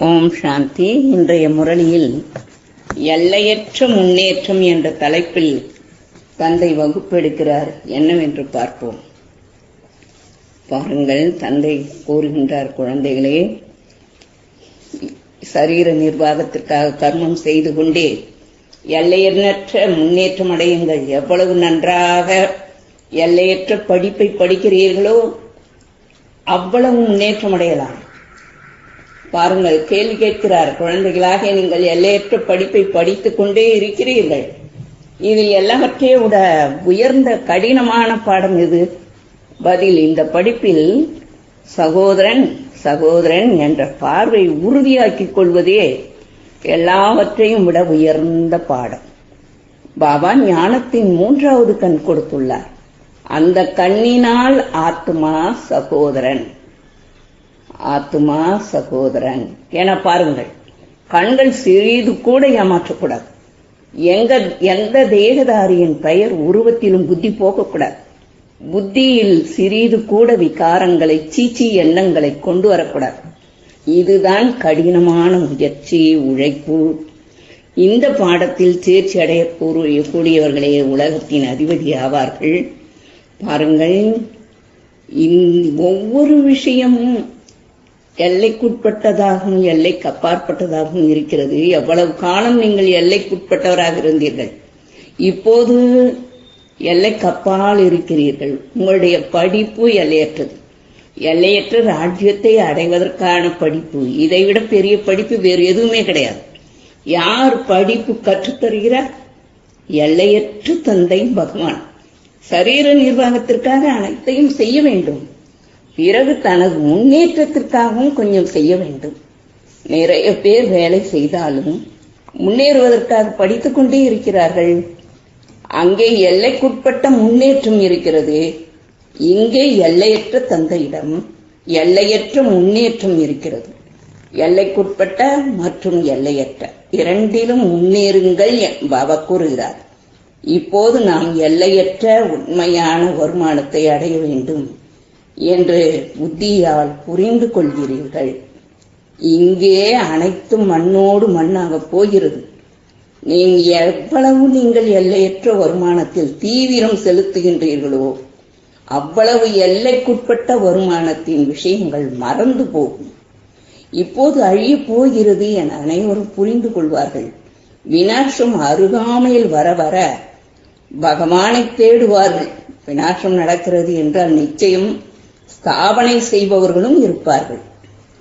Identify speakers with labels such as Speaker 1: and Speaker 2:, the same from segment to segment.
Speaker 1: ஓம் சாந்தி. இன்றைய முரளியில் எல்லையற்ற முன்னேற்றம் என்ற தலைப்பில் தந்தை வகுப்பெடுக்கிறார். என்னவென்று பார்ப்போம். பாருங்கள் தந்தை கூறுகின்றார் குழந்தைகளே. சரீர நிர்வாகத்திற்காக கர்மம் செய்து கொண்டே எல்லையற்ற முன்னேற்றம் அடையுங்கள். எவ்வளவு நன்றாக எல்லையற்ற படிப்பை படிக்கிறீர்களோ அவ்வளவு முன்னேற்றம் அடையலாம். பாருங்கள் கேள்வி கேட்கிறார் குழந்தைகளாக நீங்கள் எல்லையற்ற படிப்பை படித்துக் கொண்டே இருக்கிறீர்கள். இதில் எல்லாவற்றையும் விட உயர்ந்த கடினமான பாடம் எது? பதில் இந்த படிப்பில் சகோதரன் சகோதரன் என்ற பார்வை உறுதியாக்கிக் கொள்வதே எல்லாவற்றையும் விட உயர்ந்த பாடம். பாபா ஞானத்தின் மூன்றாவது கண் கொடுத்துள்ளார். அந்த கண்ணினால் ஆத்மா சகோதரன். ஆத்மா சகோதரன். என பாருங்கள் கண்கள் சிறிது கூட ஏமாற்றக்கூடாது. எங்க எந்த தேகதாரியின் பெயர் உருவத்திலும் புத்தி போகக்கூடாது. புத்தியில் சிறிது கூட விகாரங்களை சீச்சி எண்ணங்களை கொண்டு வரக்கூடாது. இதுதான் கடினமான முயற்சி உழைப்பு. இந்த பாடத்தில் தேர்ச்சி அடைய கூடியவர்களே உலகத்தின் அதிபதி ஆவார்கள். பாருங்கள் ஒவ்வொரு விஷயமும் எல்லைக்குட்பட்டதாகவும் எல்லைக்கு அப்பாற்பட்டதாகவும் இருக்கிறது. எவ்வளவு காலம் நீங்கள் எல்லைக்குட்பட்டவராக இருந்தீர்கள்? இப்போது எல்லைக்கு அப்பால் இருக்கிறீர்கள். உங்களுடைய படிப்பு எல்லையற்றது. எல்லையற்ற ராஜ்யத்தை அடைவதற்கான படிப்பு. இதைவிட பெரிய படிப்பு வேறு எதுவுமே கிடையாது. யார் படிப்பு கற்றுத்தருகிறார்? எல்லையற்ற தந்தை பகவான். சரீர நிர்வாகத்திற்காக அனைத்தையும் செய்ய வேண்டும். பிறகு தனது முன்னேற்றத்திற்காகவும் கொஞ்சம் செய்ய வேண்டும். நிறைய பேர் வேலை செய்தாலும் முன்னேறுவதற்காக படித்துக் கொண்டே இருக்கிறார்கள். அங்கே எல்லைக்குட்பட்ட முன்னேற்றம் இருக்கிறது. இங்கே எல்லையற்ற தந்தையிடம் எல்லையற்ற முன்னேற்றம் இருக்கிறது. எல்லைக்குட்பட்ட மற்றும் எல்லையற்ற இரண்டிலும் முன்னேறுங்கள் பாபா கூறுகிறார். இப்போது நாம் எல்லையற்ற உண்மையான வருமானத்தை அடைய வேண்டும். என்று புத்தியால் புரிந்து கொள்கிறீர்கள். இங்கே அனைத்தும் மண்ணோடு மண்ணாக போகிறது. நீங்கள் எவ்வளவு நீங்கள் எல்லையற்ற வருமானத்தில் தீவிரம் செலுத்துகின்றீர்களோ அவ்வளவு எல்லைக்குட்பட்ட வருமானத்தின் விஷயங்கள் மறந்து போகும். இப்போது அழிய போகிறது என அனைவரும் புரிந்து கொள்வார்கள். வினாசம் அருகாமையில் வர வர பகவானை தேடுவார்கள். வினாசம் நடக்கிறது என்றால் நிச்சயம் ஸ்தாபனை செய்பவர்களும் இருப்பார்கள்.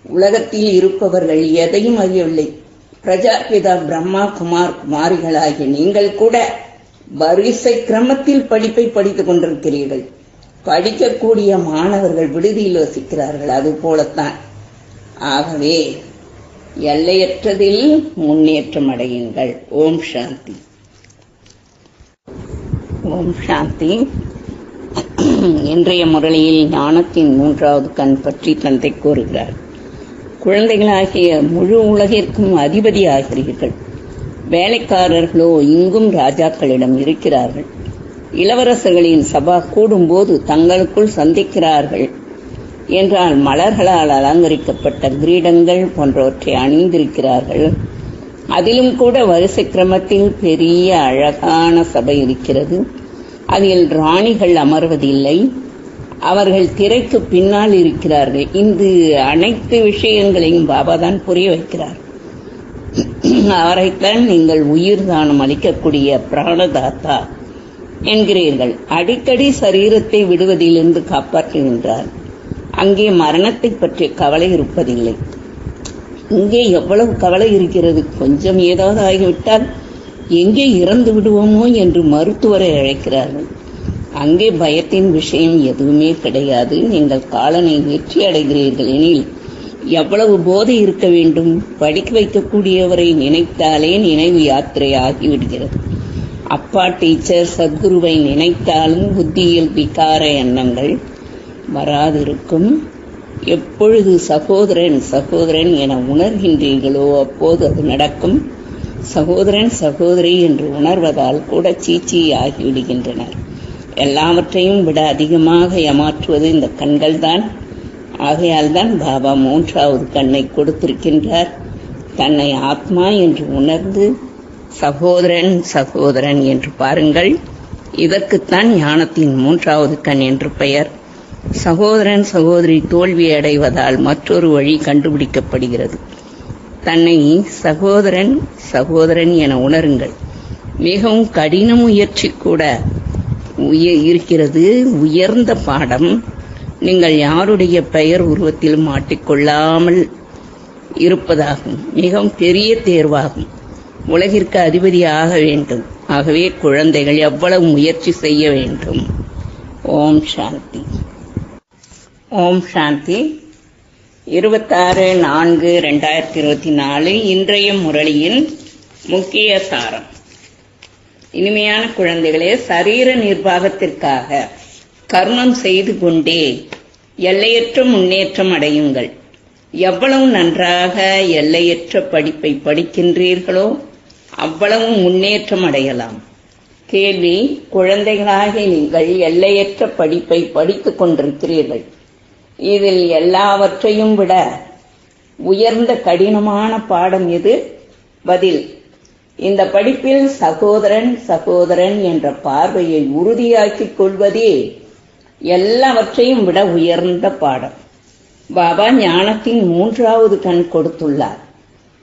Speaker 1: உலகத்தில் இருப்பவர்கள் எதையும் அறியவில்லை. பிரஜாபிதா பிரம்மா குமார் குமாரிகளாகிய நீங்கள் கூட வரிசை கிரமத்தில் படிப்பை படித்துக் கொண்டிருக்கிறீர்கள். படிக்கக்கூடிய மாணவர்கள் விடுதியில் வசிக்கிறார்கள். அது போலத்தான். ஆகவே எல்லையற்றதில் முன்னேற்றம் அடையுங்கள். ஓம் சாந்தி. ஓம் சாந்தி. இன்றைய முரளியில் ஞானத்தின் மூன்றாவது கண் பற்றி தந்தை கூறுகிறார். குழந்தைகளாகிய முழு உலகிற்கும் அதிபதி ஆகிறீர்கள் வேலைக்காரர்களோ இங்கும் ராஜாக்களிடம் இருக்கிறார்கள். இளவரசர்களின் சபா கூடும்போது தங்களுக்குள் சந்திக்கிறார்கள் என்றால் மலர்களால் அலங்கரிக்கப்பட்ட கிரீடங்கள் போன்றவற்றை அணிந்திருக்கிறார்கள். அதிலும் கூட வரிசை கிரமத்தில் பெரிய அழகான சபை இருக்கிறது. அதில் ராணிகள் அமர்வதில்லை. அவர்கள் திரைக்கு பின்னால் இருக்கிறார்கள். இந்த அனைத்து விஷயங்களையும் பாபா தான் புரிய வைக்கிறார். அவரைத்தான் நீங்கள் உயிர் தானம் அளிக்கக்கூடிய பிராணதாத்தா என்கிறீர்கள். அடிக்கடி சரீரத்தை விடுவதிலிருந்து காப்பாற்றுகின்றார். அங்கே மரணத்தை பற்றிய கவலை இருப்பதில்லை. இங்கே எவ்வளவு கவலை இருக்கிறது? கொஞ்சம் ஏதாவது ஆகிவிட்டால் எங்கே இறந்து விடுவோமோ என்று மருத்துவரை அழைக்கிறார்கள். அங்கே பயத்தின் விஷயம் எதுவுமே கிடையாது. நீங்கள் காலனை வெற்றி அடைகிறீர்கள் எனில் எவ்வளவு போதை இருக்க வேண்டும்? படிக்க வைக்கக்கூடியவரை நினைத்தாலே நினைவு யாத்திரை ஆகிவிடுகிறது. அப்பா டீச்சர் சத்குருவை நினைத்தாலும் புத்தியில் விகார எண்ணங்கள் வராதிருக்கும். எப்பொழுது சகோதரன் சகோதரன் என உணர்கின்றீர்களோ அப்போது அது நடக்கும். சகோதரன் சகோதரி என்று உணர்வதால் கூட சீச்சி ஆகிவிடுகின்றனர் எல்லாவற்றையும் விட அதிகமாக ஏமாற்றுவது இந்த கண்கள்தான். ஆகையால் தான் பாபா மூன்றாவது கண்ணை கொடுத்திருக்கின்றார். தன்னை ஆத்மா என்று உணர்ந்து சகோதரன் சகோதரன் என்று பாருங்கள். இதற்குத்தான் ஞானத்தின் மூன்றாவது கண் என்று பெயர். சகோதரன் சகோதரி தோல்வி அடைவதால் மற்றொரு வழி கண்டுபிடிக்கப்படுகிறது. தன்னை சகோதரன் சகோதரன் என உணருங்கள். மிகவும் கடின முயற்சி கூட உய- இருக்கிறது. உயர்ந்த பாடம். நீங்கள் யாருடைய பெயர் உருவத்தில் மாட்டிக்கொள்ளாமல் இருப்பதாகும். மிகவும் பெரிய தேர்வாகும். உலகிற்கு அதிபதி ஆக வேண்டும். ஆகவே குழந்தைகள் எவ்வளவு முயற்சி செய்ய வேண்டும்? ஓம் சாந்தி. ஓம் சாந்தி. இருபத்தாறு நான்கு ரெண்டாயிரத்தி இருபத்தி நாலு இன்றைய முரளியின் முக்கிய சாரம். இனிமையான குழந்தைகளே சரீர நிர்வாகத்திற்காக கர்மம் செய்து கொண்டே எல்லையற்ற முன்னேற்றம் அடையுங்கள். எவ்வளவு நன்றாக எல்லையற்ற படிப்பை படிக்கின்றீர்களோ அவ்வளவு முன்னேற்றம் அடையலாம். கேள்வி குழந்தைகளாக நீங்கள் எல்லையற்ற படிப்பை படித்துக் கொண்டிருக்கிறீர்கள். இதில் எல்லாவற்றையும் விட உயர்ந்த கடினமான பாடம் எது? பதில் இந்த படிப்பில் சகோதரன் சகோதரன் என்ற பார்வையை உறுதியாக்கிக் கொள்வதே எல்லாவற்றையும் விட உயர்ந்த பாடம். பாபா ஞானத்தின் மூன்றாவது கண் கொடுத்துள்ளார்.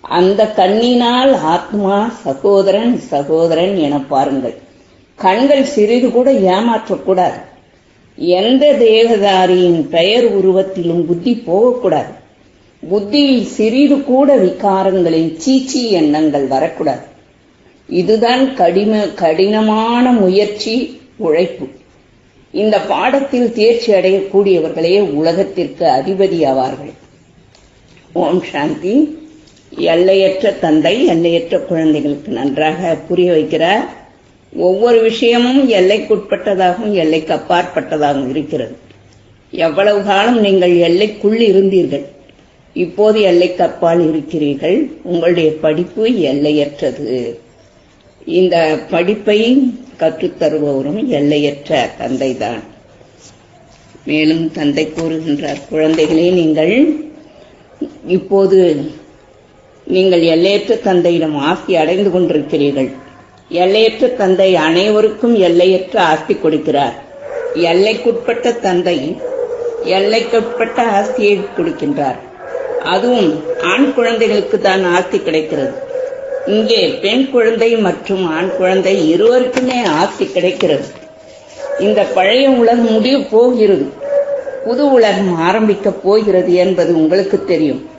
Speaker 1: அந்த கண்ணினால் ஆத்மா சகோதரன் சகோதரன் என பாருங்கள். கண்கள் சிறிது கூட ஏமாற்றக்கூடாது. எந்த தேகதாரியின் பெயர் உருவத்திலும் புத்தி போகக்கூடாது. புத்தியில் சிறிது கூட விகாரங்களின் சீச்சி எண்ணங்கள் வரக்கூடாது. இதுதான் கடின கடினமான முயற்சி உழைப்பு. இந்த பாடத்தில் தேர்ச்சி அடையக்கூடியவர்களே உலகத்திற்கு அதிபதி ஆவார்கள். ஓம் சாந்தி. எல்லையற்ற தந்தை எல்லையற்ற குழந்தைகளுக்கு நன்றாக புரிய வைக்கிறார். ஒவ்வொரு விஷயமும் எல்லைக்குட்பட்டதாகவும் எல்லைக்கு அப்பாற்பட்டதாகவும் இருக்கிறது. எவ்வளவு காலம் நீங்கள் எல்லைக்குள் இருந்தீர்கள் இப்போது எல்லைக்கு அப்பால் இருக்கிறீர்கள் உங்களுடைய படிப்பு எல்லையற்றது. இந்த படிப்பை கற்றுத்தருபவரும் எல்லையற்ற தந்தை தான் மேலும் தந்தை கூறுகின்றார் குழந்தைகளே நீங்கள் இப்போது நீங்கள் எல்லையற்ற தந்தையிடம் ஆசி அடைந்து கொண்டிருக்கிறீர்கள். எல்லையற்ற தந்தை அனைவருக்கும் எல்லையற்ற ஆஸ்தி கொடுக்கிறார். எல்லைக்குட்பட்ட தந்தை எல்லைக்குட்பட்ட ஆஸ்தியை கொடுக்கின்றார். அதுவும் ஆண் குழந்தைகளுக்கு தான் ஆஸ்தி கிடைக்கிறது. இங்கே பெண் குழந்தை மற்றும் ஆண் குழந்தை இருவருக்குமே ஆஸ்தி கிடைக்கிறது. இந்த பழைய உலகம் முடிய போகிறது. புது உலகம் ஆரம்பிக்கப் போகிறது என்பது உங்களுக்கு தெரியும்.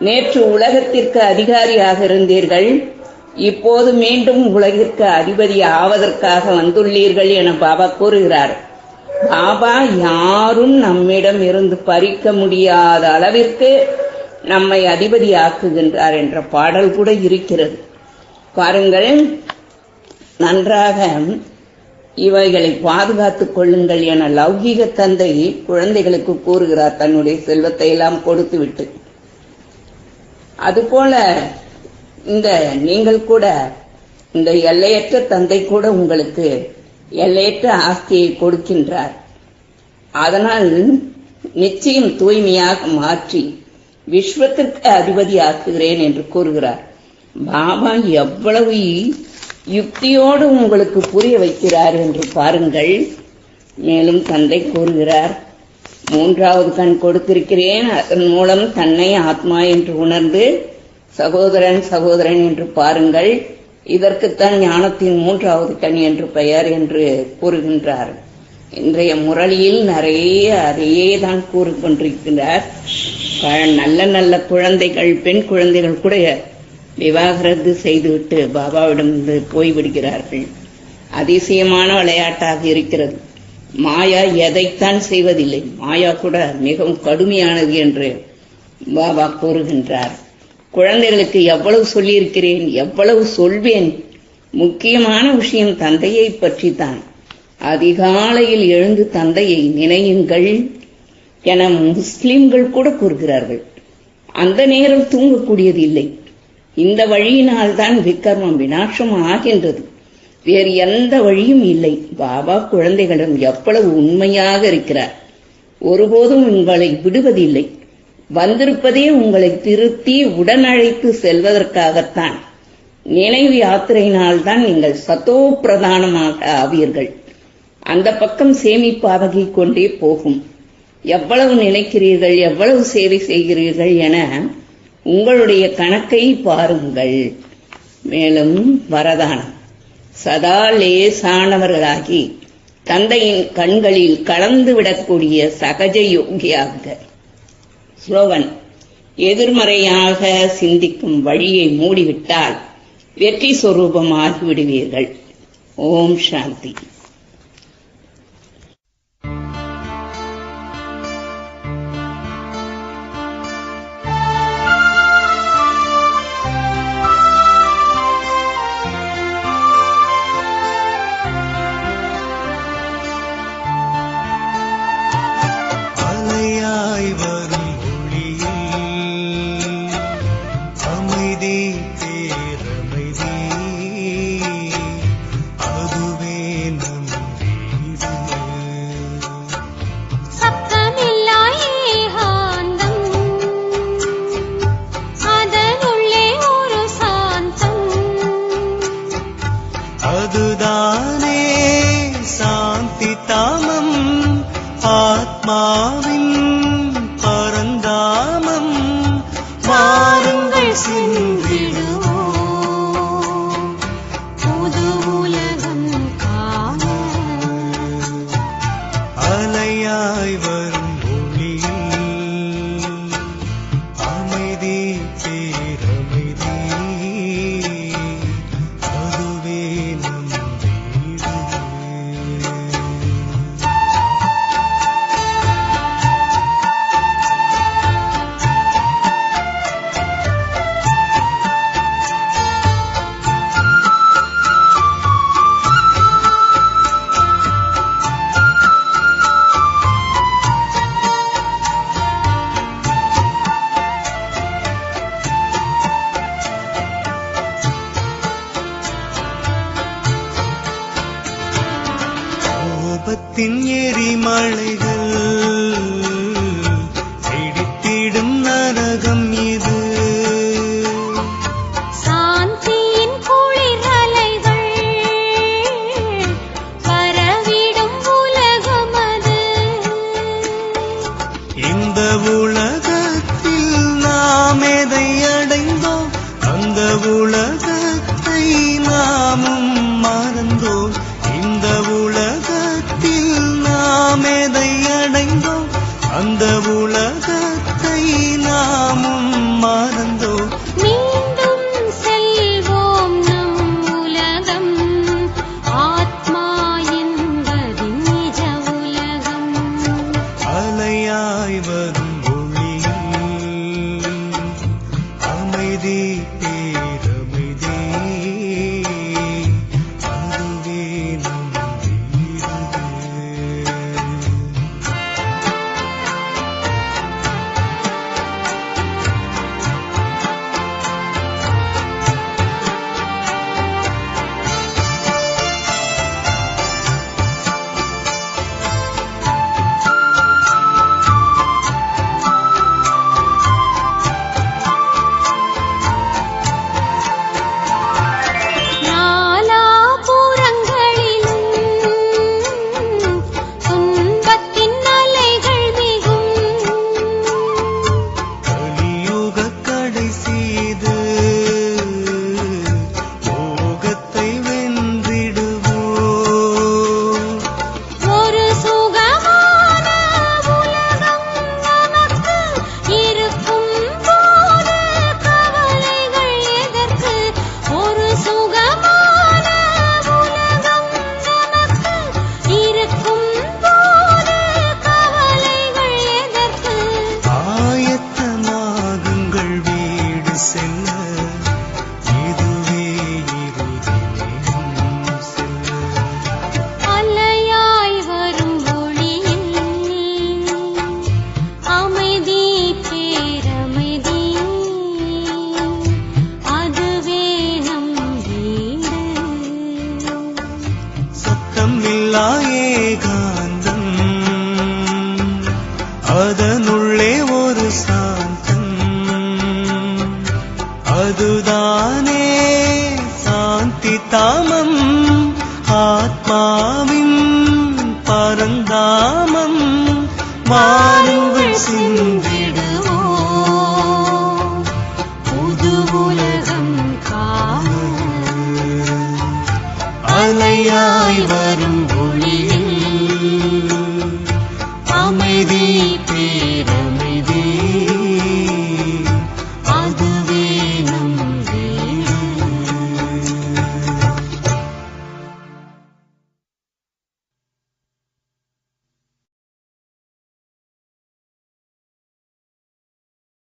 Speaker 1: நேற்று உலகத்திற்கு அதிகாரியாக இருந்தீர்கள். இப்போது மீண்டும் உலகிற்கு அதிபதி ஆவதற்காக வந்துள்ளீர்கள் என பாபா கூறுகிறார். பாபா யாரும் நம்மிடம் இருந்து பறிக்க முடியாத அளவிற்கு நம்மை அதிபதி ஆக்குகின்றார் என்ற பாடல் கூட இருக்கிறது. பாருங்கள் நன்றாக இவைகளை பாதுகாத்துக் கொள்ளுங்கள் என லௌகீக தந்தை குழந்தைகளுக்கு கூறுகிறார். தன்னுடைய செல்வத்தை எல்லாம் கொடுத்துவிட்டு. அதுபோல இந்த நீங்கள் கூட இந்த எல்லையற்ற தந்தை கூட உங்களுக்கு எல்லையற்ற ஆஸ்தியை கொடுக்கின்றார். அதனால் நிச்சயம் தூய்மையாக மாற்றி விஸ்வத்திற்கு அதிபதி ஆக்குகிறேன் என்று கூறுகிறார். பாபா எவ்வளவு யுக்தியோடு உங்களுக்கு புரிய வைக்கிறார் என்று பாருங்கள். மேலும் தந்தை கூறுகிறார் மூன்றாவது கண் கொடுத்திருக்கிறேன். அதன் மூலம் தன்னை ஆத்மா என்று உணர்ந்து சகோதரன் சகோதரன் என்று பாருங்கள். இதற்குத்தான் ஞானத்தின் மூன்றாவது கண் என்று பெயர் என்று கூறுகின்றார். இன்றைய முரளியில் நிறைய அதையே தான் கூறிக்கொண்டிருக்கிறார் நல்ல நல்ல குழந்தைகள் பெண் குழந்தைகள் கூட விவாகரத்து செய்துவிட்டு பாபாவிடம் போய்விடுகிறார்கள். அதிசயமான விளையாட்டாக இருக்கிறது. மாயா எதைத்தான் செய்வதில்லை. மாயா கூட மிகவும் கடுமையானது என்று பாபா கூறுகின்றார். குழந்தைகளுக்கு எவ்வளவு சொல்லியிருக்கிறேன் எவ்வளவு சொல்வேன். முக்கியமான விஷயம் தந்தையை பற்றி தான் அதிகாலையில் எழுந்து தந்தையை நினையுங்கள் என முஸ்லிம்கள் கூட கூறுகிறார்கள். அந்த நேரம் தூங்கக்கூடியது இல்லை இந்த வழியினால் தான் விக்கர்மம் வினாசம் ஆகின்றது. வேறு எந்த வழியும் இல்லை. பாபா குழந்தைகளிடம் எவ்வளவு உண்மையாக இருக்கிறார். ஒருபோதும் உங்களை விடுவதில்லை. வந்திருப்பதே உங்களை திருத்தி உடனழைத்து செல்வதற்காகத்தான். நினைவு யாத்திரையினால்தான் நீங்கள் சத்தோ பிரதானமாக ஆவீர்கள். அந்த பக்கம் சேமிப்பாகி கொண்டே போகும். எவ்வளவு நினைக்கிறீர்கள் எவ்வளவு சேவை செய்கிறீர்கள் என உங்களுடைய கணக்கை பாருங்கள். மேலும் வரதானம். சதா லேசானவர்களாகி தந்தையின் கண்களில் கலந்து விடக்கூடிய சகஜ யோகியாக ஸ்லோகன் எதிர்மறையாக சிந்திக்கும் வழியை மூடிவிட்டால் வெற்றி சொரூபமாகி விடுவீர்கள் ஓம் சாந்தி.
Speaker 2: दुदाने शान्तितामम् आत्माविम् परन्दामम् கோபத்தின் எரிமலைகள் வெடித்திடும் நரகம் இது.
Speaker 3: சாந்தியின் குளிர் அலைகள் பரவிடும் உலகம் அது.
Speaker 2: இந்த உலகத்தில் நாம் எதை அடைந்தோம்? அந்த உலகத்தை நாமும் மறந்தோம். அந்த உலகத்தை நாமும் அதனுள்ளே
Speaker 3: ஒரு
Speaker 2: சாந்தம். அதுதானே சாந்தி தாமம். ஆத்மாவின் பரந்தாமம். மாறுங்கள் சிந்திடுவோம்.
Speaker 3: புது உலகம் காண
Speaker 2: அலையாய் வரும்